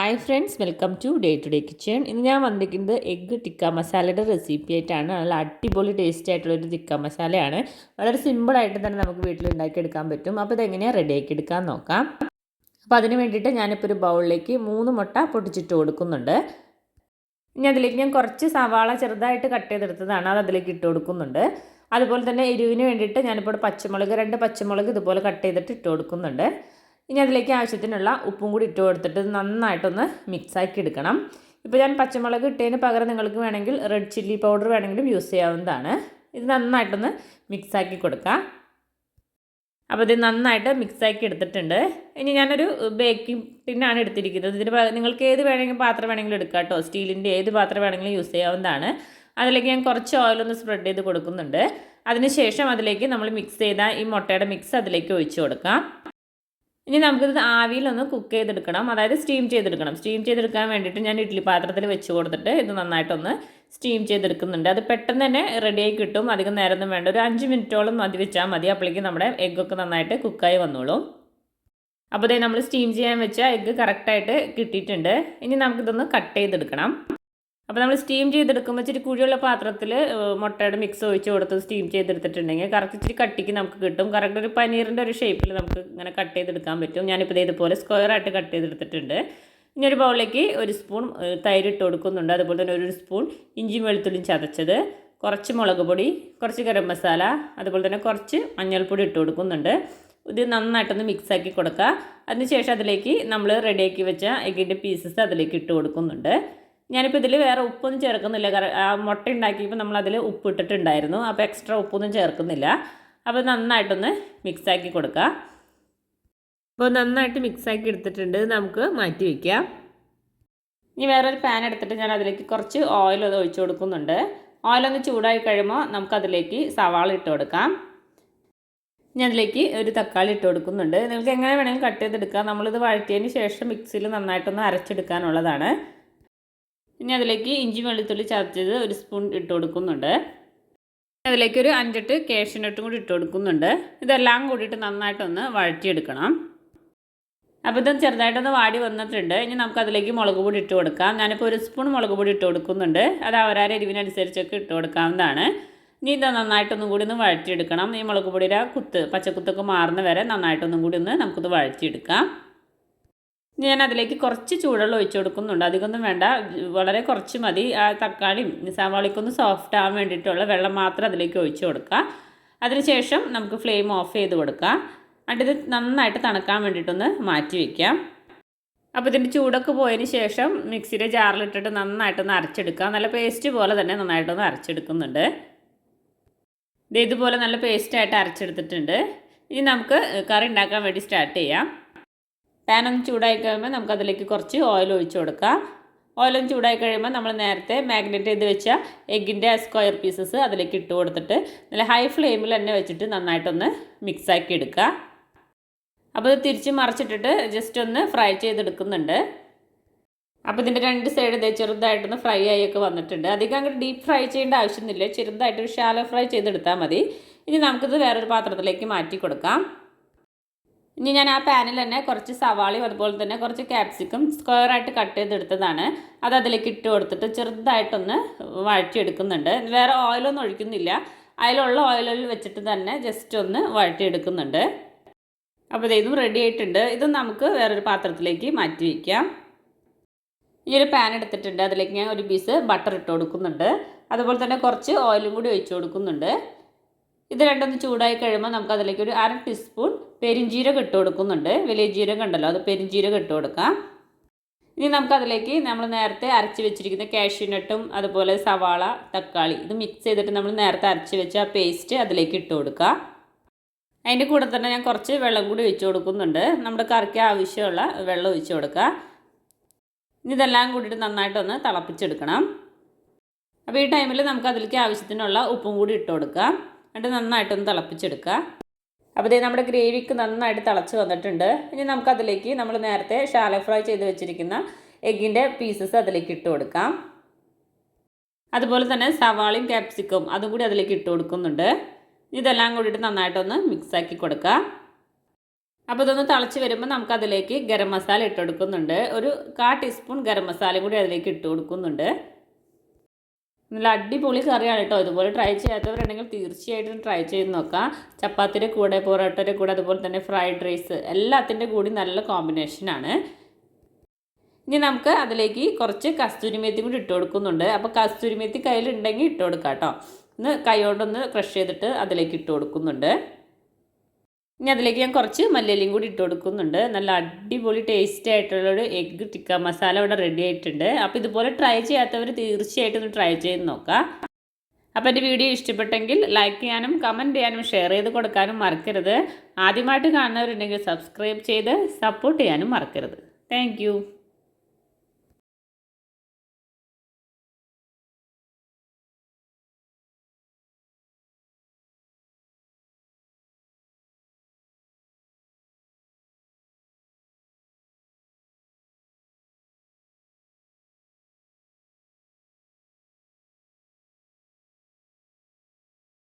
Hi friends welcome to day to day kitchen ഇന്ന് ഞാൻ വന്നിരിക്കുന്നത് എഗ്ഗ് ടിക്ക മസാലയുടെ റെസിപ്പി ആയിട്ടാണ്. നല്ല അടിപൊളി ടേസ്റ്റി ആയിട്ടുള്ള ഒരു ടിക്ക മസാലയാണ് വളരെ സിമ്പിളായിട്ട് തന്നെ നമുക്ക് വീട്ടിൽ ഉണ്ടാക്കിയെടുക്കാൻ പറ്റും. അപ്പോൾ ഇതെങ്ങനെയാണ് റെഡിയാക്കി എടുക്കാൻ നോക്കാം. അപ്പോൾ അതിന് വേണ്ടിയിട്ട് ഞാനിപ്പോൾ ഒരു ബൗളിലേക്ക് മൂന്ന് മുട്ട പൊട്ടിച്ചിട്ട് കൊടുക്കുന്നുണ്ട്. ഇനി അതിലേക്ക് ഞാൻ കുറച്ച് സവാള ചെറുതായിട്ട് കട്ട് ചെയ്തെടുത്തതാണ്. അത് അതിലേക്ക് ഇട്ട് കൊടുക്കുന്നുണ്ട്. അതുപോലെ തന്നെ എരിവിന് വേണ്ടിയിട്ട് ഞാനിപ്പോൾ പച്ചമുളക് രണ്ട് പച്ചമുളക് ഇതുപോലെ കട്ട് ചെയ്തിട്ട് ഇട്ട് കൊടുക്കുന്നുണ്ട്. ഇനി അതിലേക്ക് ആവശ്യത്തിനുള്ള ഉപ്പും കൂടി ഇട്ട് കൊടുത്തിട്ട് നന്നായിട്ടൊന്ന് മിക്സാക്കി എടുക്കണം. ഇപ്പോൾ ഞാൻ പച്ചമുളക് ഇട്ടതിന് പകരം നിങ്ങൾക്ക് വേണമെങ്കിൽ റെഡ് ചില്ലി പൗഡർ വേണമെങ്കിലും യൂസ് ചെയ്യാവുന്നതാണ്. ഇത് നന്നായിട്ടൊന്ന് മിക്സാക്കി കൊടുക്കാം. അപ്പോൾ ഇത് നന്നായിട്ട് മിക്സാക്കി എടുത്തിട്ടുണ്ട്. ഇനി ഞാനൊരു ബേക്കിംഗ് ടിന്നാണ് എടുത്തിരിക്കുന്നത്. ഇതിന് നിങ്ങൾക്ക് ഏത് വേണമെങ്കിലും പാത്രം വേണമെങ്കിലും എടുക്കാം കേട്ടോ സ്റ്റീലിന്റെ ഏത് പാത്രം വേണമെങ്കിലും യൂസ് ചെയ്യാവുന്നതാണ്. അതിലേക്ക് ഞാൻ കുറച്ച് ഓയിലൊന്ന് സ്പ്രെഡ് ചെയ്ത് കൊടുക്കുന്നുണ്ട്. അതിനുശേഷം അതിലേക്ക് നമ്മൾ മിക്സ് ചെയ്ത ഈ മുട്ടയുടെ മിക്സ് അതിലേക്ക് ഒഴിച്ചു കൊടുക്കാം. ഇനി നമുക്കിത് ആവിയിലൊന്ന് കുക്ക് ചെയ്തെടുക്കണം. അതായത് സ്റ്റീം ചെയ്തെടുക്കണം. സ്റ്റീം ചെയ്തെടുക്കാൻ വേണ്ടിയിട്ട് ഞാൻ ഇഡ്ഡലി പാത്രത്തിൽ വെച്ച് കൊടുത്തിട്ട് ഇത് നന്നായിട്ടൊന്ന് സ്റ്റീം ചെയ്തെടുക്കുന്നുണ്ട്. അത് പെട്ടെന്ന് തന്നെ റെഡിയായി കിട്ടും. അധികം നേരമൊന്നും വേണ്ട. ഒരു അഞ്ച് മിനിറ്റോളം മതി വെച്ചാൽ മതി. അപ്പോഴേക്കും നമ്മുടെ എഗ്ഗൊക്കെ നന്നായിട്ട് കുക്കായി വന്നോളും. അപ്പോൾ ഇതേ നമ്മൾ സ്റ്റീം ചെയ്യാൻ വെച്ച എഗ്ഗ് കറക്റ്റായിട്ട് കിട്ടിയിട്ടുണ്ട്. ഇനി നമുക്കിതൊന്ന് കട്ട് ചെയ്തെടുക്കണം. അപ്പോൾ നമ്മൾ സ്റ്റീം ചെയ്തെടുക്കുമ്പോൾ ഇച്ചിരി കുഴിയുള്ള പാത്രത്തിൽ മുട്ടയുടെ മിക്സ് ഒഴിച്ച് കൊടുത്ത് സ്റ്റീം ചെയ്തെടുത്തിട്ടുണ്ടെങ്കിൽ കറക്റ്റ് ഇച്ചിരി കട്ടിക്ക് നമുക്ക് കിട്ടും. കറക്റ്റ് ഒരു പനീറിന്റെ ഒരു ഷേപ്പിൽ നമുക്ക് ഇങ്ങനെ കട്ട് ചെയ്തെടുക്കാൻ പറ്റും. ഞാനിപ്പോൾ ഇതേപോലെ സ്ക്വയറായിട്ട് കട്ട് ചെയ്തെടുത്തിട്ടുണ്ട്. ഇനി ഒരു ബൗളിലേക്ക് ഒരു സ്പൂൺ തൈര് ഇട്ട് കൊടുക്കുന്നുണ്ട്. അതുപോലെ തന്നെ ഒരു സ്പൂൺ ഇഞ്ചി വെളുത്തുള്ളിയും ചതച്ചത്. കുറച്ച് മുളക് പൊടി കുറച്ച് ഗരം മസാല അതുപോലെ തന്നെ കുറച്ച് മഞ്ഞൾപ്പൊടി ഇട്ട് കൊടുക്കുന്നുണ്ട്. ഇത് നന്നായിട്ടൊന്ന് മിക്സാക്കി കൊടുക്കുക. അതിനുശേഷം അതിലേക്ക് നമ്മൾ റെഡിയാക്കി വെച്ച എഗ്ഗിന്റെ പീസസ് അതിലേക്ക് ഇട്ട് കൊടുക്കുന്നുണ്ട്. ഞാനിപ്പോൾ ഇതിൽ വേറെ ഉപ്പൊന്നും ചേർക്കുന്നില്ല. മുട്ട ഉണ്ടാക്കിയപ്പോൾ നമ്മൾ ഉപ്പ് ഇട്ടിട്ടുണ്ടായിരുന്നു അപ്പോൾ എക്സ്ട്രാ ഉപ്പൊന്നും ചേർക്കുന്നില്ല. അപ്പോൾ നന്നായിട്ടൊന്ന് മിക്സാക്കി കൊടുക്കുക അപ്പോൾ നന്നായിട്ട് മിക്സാക്കി എടുത്തിട്ടുണ്ട്. നമുക്ക് മാറ്റി വയ്ക്കാം ഇനി വേറൊരു പാൻ എടുത്തിട്ട് ഞാൻ അതിലേക്ക് കുറച്ച് ഓയിൽ അത് ഒഴിച്ചു കൊടുക്കുന്നുണ്ട്. ഓയിലൊന്ന് ചൂടായി കഴിയുമ്പോൾ നമുക്കതിലേക്ക് സവാള ഇട്ട് കൊടുക്കാം. ഞാൻ അതിലേക്ക് ഒരു തക്കാളി ഇട്ട് കൊടുക്കുന്നുണ്ട്. നിങ്ങൾക്ക് എങ്ങനെ വേണമെങ്കിലും കട്ട് ചെയ്തെടുക്കാം. നമ്മളിത് വഴറ്റിയതിന് ശേഷം മിക്സിയിൽ നന്നായിട്ടൊന്ന് അരച്ചെടുക്കാനുള്ളതാണ്. ഇനി അതിലേക്ക് ഇഞ്ചി വെളുത്തുള്ളി ചതച്ചത് ഒരു സ്പൂൺ ഇട്ട് കൊടുക്കുന്നുണ്ട്. അതിലേക്ക് ഒരു അഞ്ചെട്ട് കേഷ്യനട്ടും കൂടി ഇട്ട് കൊടുക്കുന്നുണ്ട്. ഇതെല്ലാം കൂടിയിട്ട് നന്നായിട്ടൊന്ന് വഴറ്റിയെടുക്കണം. അപ്പോൾ ഇത് ചെറുതായിട്ടൊന്ന് വാടി വന്നിട്ടുണ്ട്. ഇനി നമുക്ക് അതിലേക്ക് മുളക് പൊടി ഇട്ട് കൊടുക്കാം. ഞാനിപ്പോൾ ഒരു സ്പൂൺ മുളക് പൊടി ഇട്ട് കൊടുക്കുന്നുണ്ട്. അത് അവരാരെ എരിവിനനുസരിച്ചൊക്കെ ഇട്ട് കൊടുക്കാവുന്നതാണ്. ഇനി ഇത് നന്നായിട്ടൊന്നും കൂടി ഒന്ന് വഴറ്റിയെടുക്കണം. ഈ മുളക് പൊടിയുടെ കുത്ത് പച്ചക്കുത്തൊക്കെ മാറുന്ന വരെ നന്നായിട്ടൊന്നും കൂടി ഒന്ന് നമുക്കിത് വഴറ്റിയെടുക്കാം. ഞാൻ അതിലേക്ക് കുറച്ച് ചൂടുള്ള ഒഴിച്ചു കൊടുക്കുന്നുണ്ട്. അധികമൊന്നും വേണ്ട. വളരെ കുറച്ച് മതി. ആ തക്കാളിയും സവാളിക്കൊന്ന് സോഫ്റ്റ് ആവാൻ വേണ്ടിയിട്ടുള്ള വെള്ളം മാത്രം അതിലേക്ക് ഒഴിച്ചു കൊടുക്കുക. അതിനുശേഷം നമുക്ക് ഫ്ലെയിം ഓഫ് ചെയ്ത് കൊടുക്കാം. എന്നിട്ട് ഇത് നന്നായിട്ട് തണുക്കാൻ വേണ്ടിയിട്ടൊന്ന് മാറ്റി വയ്ക്കാം അപ്പോൾ ഇതിന്റെ ചൂടൊക്കെ പോയതിന് ശേഷം മിക്സിയുടെ ജാറിലിട്ടിട്ട് നന്നായിട്ടൊന്ന് അരച്ചെടുക്കുക. നല്ല പേസ്റ്റ് പോലെ തന്നെ നന്നായിട്ടൊന്ന് അരച്ചെടുക്കുന്നുണ്ട്. ഇത് ഇതുപോലെ നല്ല പേസ്റ്റായിട്ട് അരച്ചെടുത്തിട്ടുണ്ട്. ഇനി നമുക്ക് കറി ഉണ്ടാക്കാൻ വേണ്ടി സ്റ്റാർട്ട് ചെയ്യാം. പാൻ ഒന്ന് ചൂടായി കഴിയുമ്പോൾ നമുക്കതിലേക്ക് കുറച്ച് ഓയിൽ ഒഴിച്ചു കൊടുക്കാം. ഓയിലും ചൂടായി കഴിയുമ്പോൾ നമ്മൾ നേരത്തെ മാഗ്നറ്റ് ചെയ്ത് വെച്ച എഗ്ഗിന്റെ സ്ക്വയർ പീസസ് അതിലേക്ക് ഇട്ട് കൊടുത്തിട്ട് നല്ല ഹൈ ഫ്ലെയിമിൽ തന്നെ വെച്ചിട്ട് നന്നായിട്ടൊന്ന് മിക്സാക്കി എടുക്കുക. അപ്പോൾ ഇത് തിരിച്ച് മറിച്ചിട്ടിട്ട് ജസ്റ്റ് ഒന്ന് ഫ്രൈ ചെയ്തെടുക്കുന്നുണ്ട്. അപ്പോൾ ഇതിന്റെ രണ്ട് സൈഡ് ഇതേ ചെറുതായിട്ടൊന്ന് ഫ്രൈ ആയൊക്കെ വന്നിട്ടുണ്ട്. അധികം അങ്ങോട്ട് ഡീപ്പ് ഫ്രൈ ചെയ്യേണ്ട ആവശ്യമൊന്നുമില്ല. ചെറുതായിട്ട് ഒരു ഷാലോ ഫ്രൈ ചെയ്തെടുത്താൽ മതി. ഇനി നമുക്കിത് വേറൊരു പാത്രത്തിലേക്ക് മാറ്റി കൊടുക്കാം. ഇനി ഞാൻ ആ പാനിൽ തന്നെ കുറച്ച് സവാളയും അതുപോലെ തന്നെ കുറച്ച് ക്യാപ്സിക്കം സ്ക്വയറായിട്ട് കട്ട് ചെയ്തെടുത്തതാണ്. അത് അതിലേക്ക് ഇട്ട് കൊടുത്തിട്ട് ചെറുതായിട്ടൊന്ന് വഴറ്റിയെടുക്കുന്നുണ്ട്. വേറെ ഓയിലൊന്നും ഒഴിക്കുന്നില്ല. അതിലുള്ള ഓയിലിൽ വെച്ചിട്ട് തന്നെ ജസ്റ്റ് ഒന്ന് വഴറ്റിയെടുക്കുന്നുണ്ട്. അപ്പോൾ ഇതും റെഡി ആയിട്ടുണ്ട്. ഇതും നമുക്ക് വേറൊരു പാത്രത്തിലേക്ക് മാറ്റി വയ്ക്കാം ഈ ഒരു പാൻ എടുത്തിട്ടുണ്ട്. അതിലേക്ക് ഞാൻ ഒരു പീസ് ബട്ടർ ഇട്ട് കൊടുക്കുന്നുണ്ട്. അതുപോലെ തന്നെ കുറച്ച് ഓയിലും കൂടി ഒഴിച്ചു കൊടുക്കുന്നുണ്ട്. ഇത് രണ്ടൊന്ന് ചൂടായി കഴിയുമ്പോൾ നമുക്ക് അതിലേക്ക് ഒരു അര ടീസ്പൂൺ പെരിഞ്ചീരകം ഇട്ട് കൊടുക്കുന്നുണ്ട്. വലിയ ജീരകം ഉണ്ടല്ലോ അത് പെരിഞ്ചീരകം ഇട്ട് കൊടുക്കാം. ഇനി നമുക്കതിലേക്ക് നമ്മൾ നേരത്തെ അരച്ച് വെച്ചിരിക്കുന്ന കാഷ്യൂനട്ടും അതുപോലെ സവാള തക്കാളി ഇത് മിക്സ് ചെയ്തിട്ട് നമ്മൾ നേരത്തെ അരച്ച് വെച്ച ആ പേസ്റ്റ് അതിലേക്ക് ഇട്ട് കൊടുക്കുക. അതിന്റെ കൂടെ തന്നെ ഞാൻ കുറച്ച് വെള്ളം കൂടി ഒഴിച്ച് കൊടുക്കുന്നുണ്ട്. നമ്മുടെ കറിക്ക് ആവശ്യമുള്ള വെള്ളം ഒഴിച്ച് കൊടുക്കുക. ഇനി ഇതെല്ലാം കൂടിയിട്ട് നന്നായിട്ടൊന്ന് തിളപ്പിച്ചെടുക്കണം. അപ്പോൾ ഈ ടൈമിൽ നമുക്ക് അതിലേക്ക് ആവശ്യത്തിനുള്ള ഉപ്പും കൂടി ഇട്ട് കൊടുക്കാം എന്നിട്ട് നന്നായിട്ടൊന്ന് തിളപ്പിച്ചെടുക്കുക. അപ്പോൾ ഇതേ നമ്മുടെ ഗ്രേവിക്ക് നന്നായിട്ട് തിളച്ച് വന്നിട്ടുണ്ട്. ഇനി നമുക്കതിലേക്ക് നമ്മൾ നേരത്തെ ഷാലോ ഫ്രൈ ചെയ്ത് വെച്ചിരിക്കുന്ന എഗ്ഗിന്റെ പീസസ് അതിലേക്ക് ഇട്ട് കൊടുക്കാം. അതുപോലെ തന്നെ സവാളയും ക്യാപ്സിക്കും അതും കൂടി അതിലേക്ക് ഇട്ട് കൊടുക്കുന്നുണ്ട്. ഇതെല്ലാം കൂടിയിട്ട് നന്നായിട്ടൊന്ന് മിക്സാക്കി കൊടുക്കുക അപ്പോൾ ഇതൊന്ന് തിളച്ച് വരുമ്പോൾ നമുക്കതിലേക്ക് ഗരം മസാല ഇട്ട് കൊടുക്കുന്നുണ്ട്. ഒരു കാ ടീസ്പൂൺ ഗരം മസാല കൂടി അതിലേക്ക് ഇട്ട് കൊടുക്കുന്നുണ്ട്. നല്ല അടിപൊളി കറിയാണ് കേട്ടോ. ഇതുപോലെ ട്രൈ ചെയ്യാത്തവരുണ്ടെങ്കിൽ തീർച്ചയായിട്ടും ട്രൈ ചെയ്ത് നോക്കാം. ചപ്പാത്തിന്റെ കൂടെ പൊറോട്ടയുടെ കൂടെ അതുപോലെ തന്നെ ഫ്രൈഡ് റൈസ് എല്ലാത്തിന്റെ കൂടി നല്ല കോമ്പിനേഷനാണ് ഇനി നമുക്ക് അതിലേക്ക് കുറച്ച് കസ്തൂരി മേത്തി കൂടി ഇട്ട് കൊടുക്കുന്നുണ്ട്. അപ്പോൾ കസ്തൂരി മേത്തി കയ്യിലുണ്ടെങ്കിൽ ഇട്ട് കൊടുക്കാം കേട്ടോ. ഒന്ന് കൈ കൊണ്ടൊന്ന് ക്രഷ് ചെയ്തിട്ട് അതിലേക്ക് ഇട്ട് കൊടുക്കുന്നുണ്ട്. ഇനി അതിലേക്ക് ഞാൻ കുറച്ച് മല്ലിയിലയും കൂടി ഇട്ട് കൊടുക്കുന്നുണ്ട്. നല്ല അടിപൊളി ടേസ്റ്റി ആയിട്ടുള്ളൊരു എഗ്ഗ് ടിക്ക മസാല ഇവിടെ റെഡി ആയിട്ടുണ്ട്. അപ്പോൾ ഇതുപോലെ ട്രൈ ചെയ്യാത്തവർ തീർച്ചയായിട്ടും ഒന്ന് ട്രൈ ചെയ്ത് നോക്കാം. അപ്പോൾ എന്റെ വീഡിയോ ഇഷ്ടപ്പെട്ടെങ്കിൽ ലൈക്ക് ചെയ്യാനും കമന്റ് ചെയ്യാനും ഷെയർ ചെയ്ത് കൊടുക്കാനും മറക്കരുത്. ആദ്യമായിട്ട് കാണുന്നവരുണ്ടെങ്കിൽ സബ്സ്ക്രൈബ് ചെയ്ത് സപ്പോർട്ട് ചെയ്യാനും മറക്കരുത്. താങ്ക്